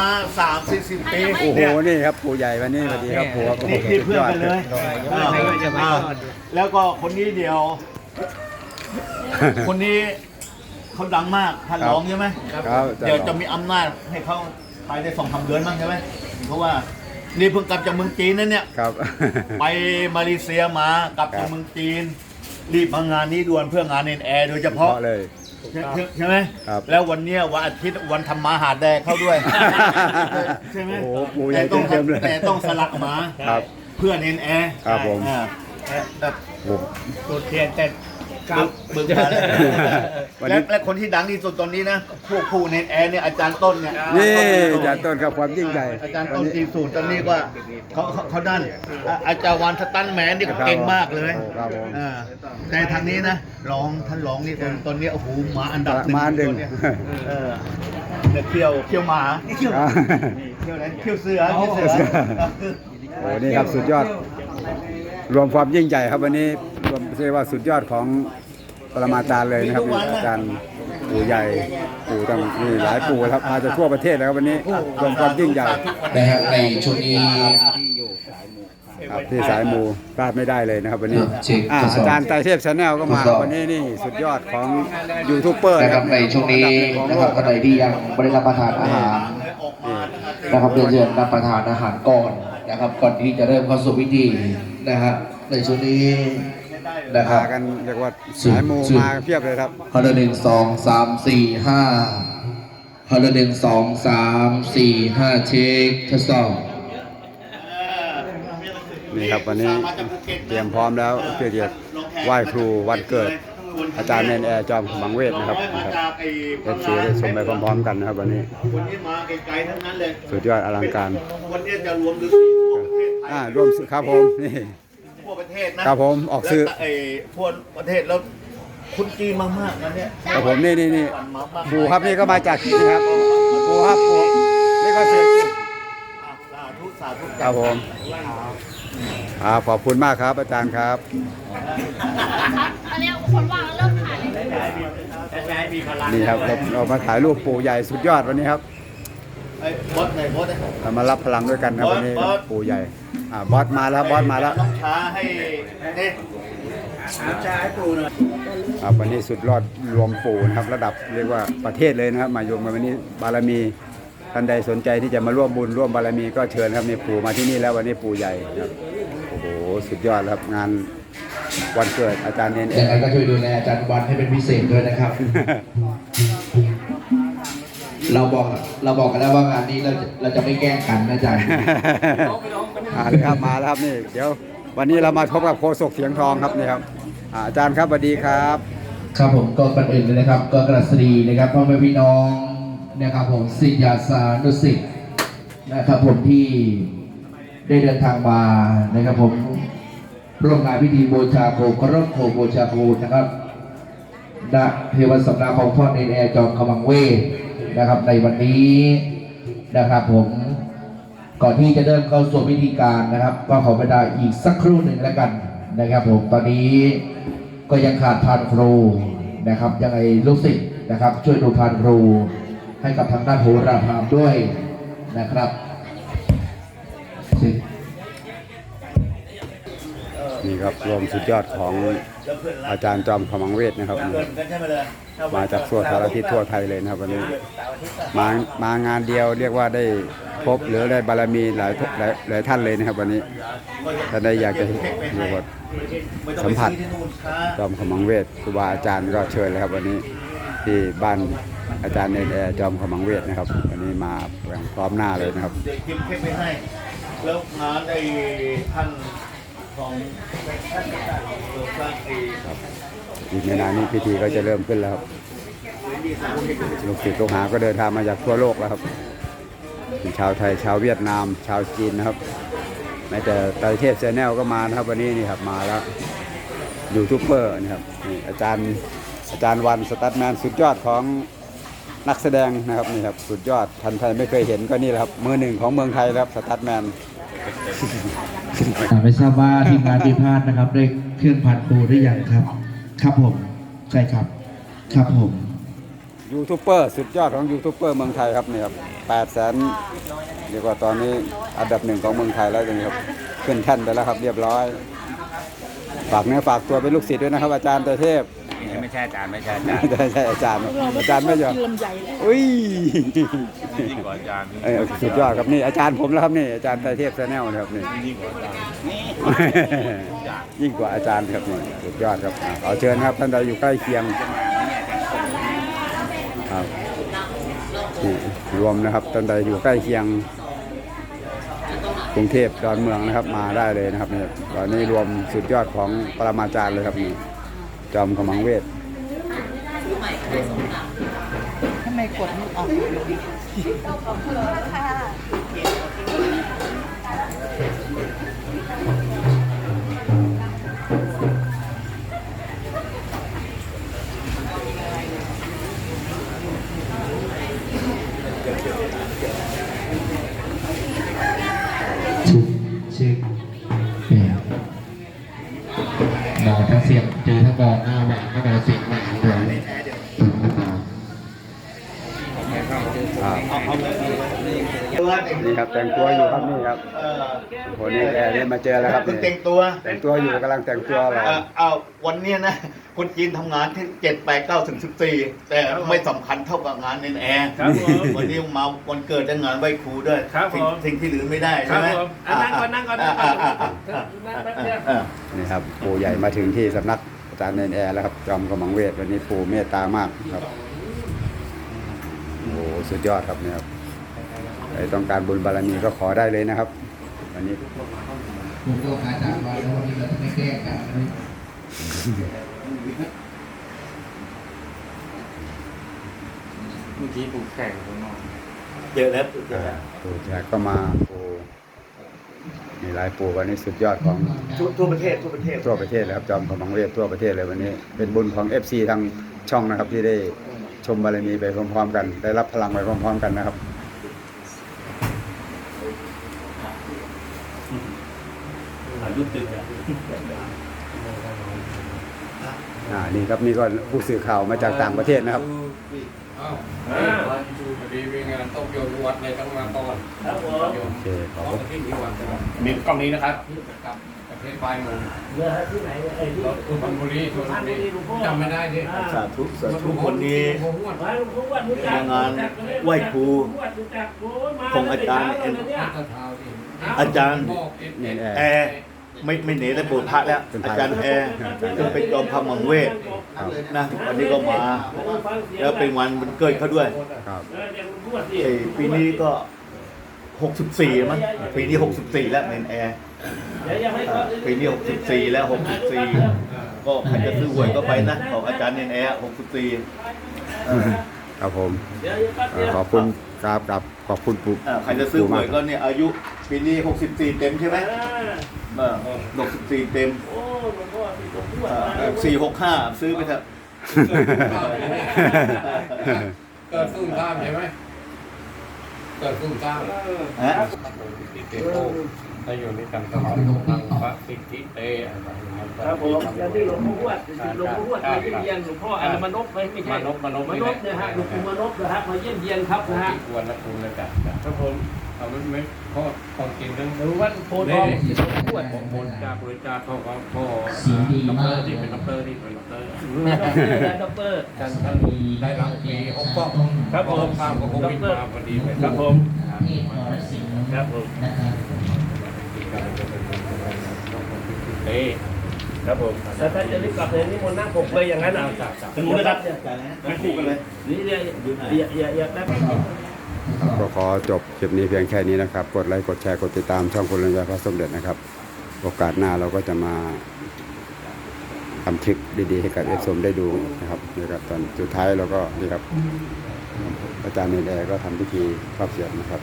มาสามสี่สิบปีโอ้โห เนี่ยนี่ครับปู่ใหญ่วันนี้สวัสดีครับปู่ครับโอ้โหนี่นี่เพื่อนกันเลยสุดยอดอ่าอ่าแล้วก็คนนี้เดียว คนนี้เขาดังมากท่านร้องใช่ไหมครับ เดี๋ยวจะมีอำนาจให้เขาภายในสองสามเดือนบ้างใช่ไหมเพราะว่านี่เพิ่งกลับจากเมืองจีนนั่นเนี่ยครับ ไปมาเลเซียมากลับครัจากบเมืองจีน รีบมางานนี้ด่วนเพื่องานเอ็นแอร์โดยเฉเพพาะราะเลย ใช่ใช่ไหมครับ แล้ววันเนี้ยวันอาทิตย์วันธรรมาหาแดกเข้าด้วย ใช่ไหมโอ้โหปู่ใหญ่แต่ต้องเต็มๆเลย แต่ต้องสลักหมา ครับ เพื่อนเอ็นแอร์ครับผม อ่าแบบโอ้โหตัวเทียนแต่ กับบึกมาแล้ววันนี้และและคนที่ดังที่สุดตอนนี้นะพวกผู้เอ็นแอร์เนี่ยอาจารย์ต้นเนี่ยนี่อาจารย์ต้นครับความยิ่งใหญ่อาจารย์วัต้นนี้ตีสูตรตอนนี้ก็เขาเขาเขาด้านอะอาจารย์วันสตันแมนนี่เขาเก่งมากเลยโอ้ครับผม อ่าแต่ทางนี้นะร้องท่านร้องนี่ตอนตอนนี้โอ้โหหมาอันดับหนึ่งมาหนึ่งตัวเนี่ยเออเนี่ยเที่ยวเที่ยวหมาครับนี่เที่ยวไหนเที่ยวเสือเที่ยวเสือ โอ้นี่ครับสุดยอด รวมความยิ่งใหญ่ครับวันนี้ รวมเรียกว่าสุดยอดของปรมาจารย์เลยนะครับนี่อาจารย์ปู่ใหญ่ปู่ตั้งนี่หลายปู่ครับมาจากทั่วประเทศแล้วครับวันนี้รวมความยิ่งใหญ่นะฮะในช่วงนี้ครับที่สายมูพลาดไม่ได้เลยนะครับวันนี้เช็คอ่าทดสอบอาจารย์ไตรเทพชาแนลก็มาทดสอบวันนี้นี่สุดยอดของยูทูบเบอร์นะครับในช่วงนี้นะครับท่านใดที่ยังไม่ได้รับประทานอาหารนะครับเดือนๆรับประทานอาหารก่อนนะครับก่อนที่จะเริ่มเข้าสู่พิธีนะฮะในช่วงนี้ นะครัมาบกันเรียกว่าสุดสายมูสุดมาเพียบเลยครับฮอลหนึ่งสองสามสี่ห้าฮอลหนึ่งสองสามสี่ห้าเช็คทดสอบนี่ครับวันนี้เตรียมพร้อมแล้วเพื่อจะไหว้ครูวันเกิด อาจารย์เนนแอร์จอมขมังเวทนะครับนะครับเอฟซีได้ชมไปพร้อมๆกันนะครับวันนี้คนนี้มาไกลๆทั้งนั้นเลยสุดยอดอลังการวันนี้จะรวมฤาษีทั่วประเทศไทยอ่ารวมครับผมนี่ ทั่วประเทศนะครับผมออกสื่อ แล้วไอ้ทั่วประเทศแล้วคุณจีนมากๆนะเนี่ยครับผมนี่นี่นี่มากๆครูครับนี่ก็มาจากที่นี่ครับครูครับครูนี่ก็เสียจริงอะสาธุสาธุครับผมอ่าขอบคุณมากครับ อาจารย์ครับอันนี้คนว่างแล้วเริ่มถ่ายเลยนี่ครับเราเรามาถ่ายรูปปู่ใหญ่สุดยอดวันนี้ครับไอ้บอสไหนบอสไหน เรามารับพลังด้วยกันครับวันนี้บอสปู่ใหญ่ อ่าบอสมาแล้วบอสมาแล้วน้องช้าให้นี่ครับวันนี้สุดยอดรวมปู่นะครับ ระดับเรียกว่าประเทศเลยนะครับ มารวมกันวันนี้บารมีท่านใดสนใจที่จะมาร่วมบุญร่วมบารมีก็เชิญครับนี่ปู่มาที่นี่แล้ววันนี้ปู่ใหญ่ครับโอ้โหสุดยอดครับงานวันเกิดอาจารย์เนนเอยังไงก็ช่วยดูแลอาจารย์วันให้เป็นพิเศษด้วยนะครับ เราบอกเราบอกกันแล้วว่างานนี้เราจะเราจะไม่แกล้งกันนะอาจารย์ มาเลยครับมาแล้วครับนี่เดี๋ยววันนี้เรามาพบกับโคศกเสียงทองครับนี่ครับอ่าอาจารย์ครับสวัสดีครับ ครับผมก็ก่อนอื่นเลยนะครับ ก็กราบสวัสดีนะครับพ่อแม่พี่น้องนะครับผมศิษยาสานุสิษย์นะครับผมที่ได้เดินทางมานะครับผมร่วมงานพิธีบูชาโคเคารพโคบูชาโคนะครับณเทวสำนักของพ่อในแอร์จอมขมังเวทนะครับในวันนี้นะครับผม ก่อนที่จะเริ่มเข้าสู่พิธีการนะครับ ก็ขอเวลาอีกสักครู่หนึ่งแล้วกันนะครับผมตอนนี้ก็ยังขาดพานครูนะครับยังไงลูกศิษย์นะครับ ช่วยดูพานครูให้กับทางด้านโหราพามด้วยนะครับ นี่ครับรวมสุดยอดของอาจารย์จอมขมังเวทนะครับ มาจากทั่วสารทิศทั่วไทยเลยนะครับวันนี้มามางานเดียวเรียกว่าได้พบหรือได้บารมีหลายหลายหลายท่านเลยนะครับวันนี้ถ้าได้อยากจะเรียกว่าสัมผัสจอมขมังเวทครูบาอาจารย์ก็เชิญเลยครับวันนี้ที่บ้านอาจารย์เนรแอจอมขมังเวทนะครับ วันนี้มาพร้อมหน้าเลยนะครับแล้วงานไอ้ท่าน อีกไม่นานนี้พิธีก็จะเริ่มขึ้นแล้วครับลูกศิษย์ลูกหาก็เดินทางมาจากทั่วโลกแล้วครับเป็นชาวไทยชาวเวียดนาม ชาวจีนนะครับแม้แต่ไตรเทพแชนแนลก็มานะครับ วันนี้นี่ครับมาแล้วยูทูบเบอร์นะครับนี่อาจารย์อาจารย์วันสตัตแมนสุดยอดของนักแสดงนะครับนี่ครับสุดยอดทันไทยไม่เคยเห็นก็นี่แหละครับมือหนึ่งของเมืองไทยครับสตัตแมน ไม่ทราบว่าทีมงานพิพาทนะครับ ได้เครื่องพันครูหรือยังครับ ครับผม ใช่ครับ ครับผม ยูทูบเบอร์สุดยอดของยูทูบเบอร์เมืองไทยครับนี่ครับแปดแสนเรียกว่าตอนนี้อันดับหนึ่งของเมืองไทยแล้วนี่ครับขึ้นแท่นไปแล้วครับเรียบร้อย ฝากเนื้อฝากตัวเป็นลูกศิษย์ด้วยนะครับ อาจารย์เตเทพ ไม่ใช่อาจารย์ไม่ใช่อาจารย์ไม่ใช่อาจารย์อาจารย์ไม่ยอมอุ้ยยิ่งกว่าอาจารย์เอ้ยสุดยอดครับนี่อาจารย์ผมแล้วครับนี่อาจารย์ไตรเทพแนลนะครับนี่ยิ่งกว่าอาจารย์ยิ่งกว่าอาจารย์ครับนี่สุดยอดครับอะขอเชิญครับท่านใดอยู่ใกล้เคียงครับนี่รวมนะครับท่านใดอยู่ใกล้เคียงกรุงเทพดอนเมืองนะครับมาได้เลยนะครับนี่ตอนนี้รวมสุดยอดของปรมาจารย์เลยครับนี่จอมขมังเวท ทำไมกดมันออกชุดเช็คแปดหมอทั้งเสียงเจอทั้งหมอหน้าหวานก็หมอเสียงหวานเลย อ่า เอาเอาเลย นี่ครับแต่งตัวอยู่ครับนี่ครับเออคนนี้แกนี่มาเจอแล้วครับเพิ่งนี่แต่งตัว แต่งตัวอยู่กำลังแต่งตัวอะไรเออเอาวันเนี้ยนะคนจีนทำงานที่เจ็ดแปดเก้าถึงสิบสี่แต่ไม่สำคัญเท่ากับงานเนนแอร์ครับผมวันนี้มาวันเกิดและงานไหว้ครูด้วยครับผมสิ่งสิ่งที่ลืมไม่ได้ใช่ไหมครับผมอะนั่งก่อนนั่งก่อนนั่งก่อนอ่าอ่าอ่านั่งแป๊บเดียวอ่านี่ครับปู่ใหญ่มาถึงที่สำนักอาจารย์เนนแอร์แล้วครับจอมกำมังเวทวันนี้ปู่เมตตามากครับโอ้โหสุดยอดครับเนี่ยครับ ใครต้องการบุญบารมีก็ขอได้เลยนะครับ วันนี้ผมก็อาจารย์ว่าแล้ววันนี้เราจะไม่แก้กันนะเมื่อกี้ปลูกแข่งข้างนอกเจอแล้วเจอแล้วปู่แจกก็มาปู่มีหลายปู่วันนี้สุดยอดของทั่วทั่วประเทศทั่วประเทศทั่วประเทศเลยครับจอมกำมังเวททั่วประเทศเลยวันนี้ เป็นบุญของ FC ทางช่องนะครับที่ได้ชมบารมีไปพร้อมๆกัน ได้รับพลังไปพร้อมๆกันนะครับ อายุตึกอะอ่านี่ครับนี่ก็ผู้สื่อข่าวมาจากต่างประเทศนะครับอ้าวพอดีมีงานต้องโยนวัดเลยต้องมาก่อนครับผมโยนโอเคขขออบคุณที่ที่วันจันทร์มีกล้องนี้นะครับกับประเทศปลายเมืองเรือที่ไหนไอ้ที่รถสุพรรณบุรีชลบุรีจำไม่ได้ดิสาธุสาธุคนนี้หัวหัวมาลุงพวดรู้จักงานไหว้ครูรู้จักโอ้ยมาของอาจารย์เเนี่ยตะเท้าดิอาจารย์บอกเอ็ดเนเอ็ดนแอร์แอร์ ไม่ไม่หนีได้โบสถ์พระแล้ว อาจารย์แอร์ซึ่งเป็นจอมพระมังเวทครับนะวันนี้ก็มา แล้วเป็นวันวันเกิดเขาด้วยครับเออเดี๋ยวลุงพวดสิไอ้ปีนี้ก็ 64มั้งปีนี้ 64 แล้วเนนแอร์เดี๋ยวยังไม่เอ่อปีนี้ 64 แล้ว 64 ก็ใครจะซื้อหวยก็ไปนะของอาจารย์เนนแอร์64เออครับผมเดี๋ยวแป๊บเอ่เดีอยวขอบคุณครับครับขอบคุณปู่เอ่อใครจะซื้อหวยก็เนี่ยอายุปีนี้ 64 เต็มใช่ไหม อ่าเออ64เต็มโอ้หลวงพ่อที่ผมพูดเอ่มาอ465ซื้อไปเถอะเกิดซุ่มซ่ามใช่ไหมเกิดซุ่มซ่ามฮะติเตโตถ้าอยู่ในกันตลอดทางพระสิทธิเตอะไรอย่างเงี้ยครับผมแล้วที่หลวงพ่อวดหลวงพ่อวดมาเยี่ยมเยียนหลวงพ่ออันมานพไม่ไม่ใช่มานพมานพมานพเนี่ยฮะหลวงปู่มานพนะฮะมาเยี่ยมเยียนครับนะฮะที่ควรและคุณและจัดครับผม เอาไม่ไม่พอขอกินทั้งหรือวัดโพธิ์ทองหลวงพ่อวดผมบนจาบริจาคขาก็พ่อสีดีด็อกมากที่เป็นด็อกเตอร์ที่เป็นด็อกเตอร์ด็อกเตอร์ท่านท่านได้รับปีหกป้องครับผมข้ามก็คงวิ่งมาพอดีครับผมครับผมเอ๊ครับผมถ้าท่านจะรีบกลับเลยนี่มันนั่งปกเลยอย่างนั้นอะถึงนะครับไม่คู่กันเลยนี่เดี๋ยวอย่าอย่าอย่าแป๊บ ก็ขอจบคลิปนี้เพียงแค่นี้นะครับ กดไลค์ กดแชร์ กดติดตามช่องคุณลัญญาพระสมเด็จนะครับ โอกาสหน้าเราก็จะมาทำคลิปดีๆ ให้กับเอฟสมได้ดูนะครับนี่ครับตอนสุดท้ายเราก็นี่ครับอาจารย์เนนแอร์ก็ทำพิธีครอบเสียบนะครับ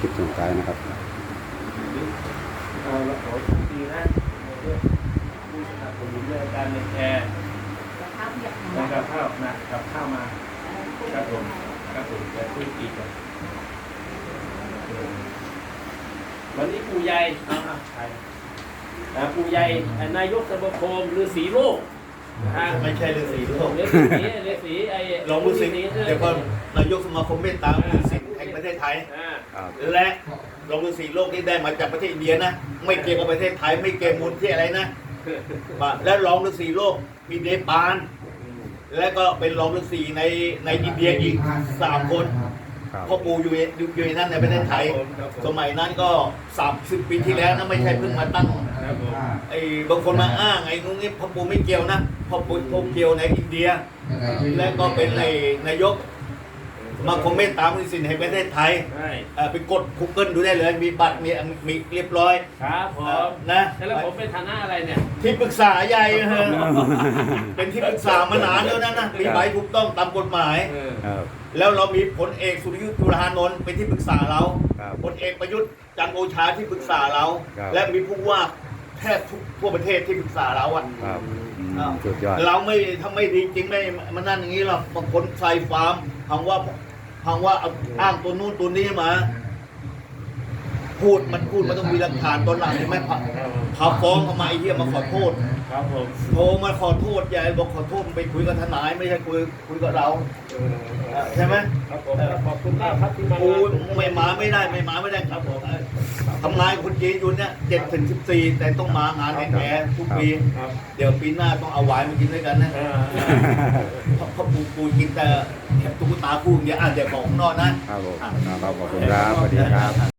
คลิปสุดท้ายนะครับเอาละขอดีนะผู้สนับสนุนเรื่องการเรียนแอร์นะครับข้าวนะกับข้าวมาครับผม ครับผมจะคุยอีกกันวันนี้ปู่ใหญ่อ่าใช่อ่าปู่ใหญ่นายกสมาคมฤาษีโลกไม่ใช่ฤาษีโลกเรียกสีเรียกสีไอ้ลองฤาษีเดี๋ยวก็นายกสมาคมเมตตาฤาษีแห่งประเทศไทยอ่าครับและรองฤาษีโลกนี่ได้มาจากประเทศอินเดียนะไม่เกี่ยวกับประเทศไทยไม่เกี่ยวมูลที่อะไรนะว่าและรองฤาษีโลกมีเนปาล และก็เป็นรองฤาษีในในอินเดียอีกสามคนครับพ่อปู่อยู่อยู่อยู่ในนั้นในประเทศไทยสมัยนั้นก็ 30 ปีที่แล้วนะไม่ใช่เพิ่งมาตั้ง ครับผมไอ้บางคนมาอ้างไอ้นู้นนี่พ่อปู่ไม่เกี่ยวนะพ่อปู่พ่อเกี่ยวในอินเดีย และก็เป็นในนายกส มาคมเมตตามฤาษีแห่งประเทศไทยใช่เอ่อไปกด Google ดูได้เลย มีบัตรมีมีเรียบร้อยครับผเอ่อมนะแล้วผมเป็นฐานะอะไรเนี่ย ที่ปรึกษาใหญ่เออเป็นที่ปรึกษามานานแล้วนะนะมีใบถูกต้องตามกฎหมาย เออ ครับ แล้วเรามีพลเอกสุรยุทธ์จุลานนท์เป็นที่ปรึกษาเราครับพลเอกประยุทธ์จันทร์โอชาที่ปรึกษาเรา ครับ และมีผู้ว่าแทบทุกทั่วประเทศที่ปรึกษาเราอะครับอืมอ้าวสุดยอด เราไม่ถ้าไม่ดีจริงไม่มันนั่นอย่างนี้หรอกบางคนใส่ฟาร์มพังว่า พังว่าเอาอ้างตัวนู้นตัวนี้มา พูดมันพูดมันต้องมีหลักฐานตอนหลังใช่ไหมพาพาฟ้องเขามาไอ้เหี้ยมาขอโทษครับผมโทรมาขอโทษยายบอกขอโทษไปคุยกับทนายไม่ใช่คุยคุยกับเราเออเออใช่ไหมครับผมขอบคุณมากครับที่มากูไม่มาไม่ได้ไม่มาไม่ได้ครับผมทำงานกับคนจีนอยู่เนี่ยเจ็ดถึงสิบสี่แต่ต้องมางานแห่ๆทุกปีครับเดี๋ยวปีหน้าต้องเอาไวน์มากินด้วยกันนะเออเออเพราะเพราะปูปูกินแต่แค่ตุ๊กตาคู่อย่างเดียวอะเดี๋ยวบอกข้างนอกนะครับผมครับขอบคุณครับสวัสดีครับ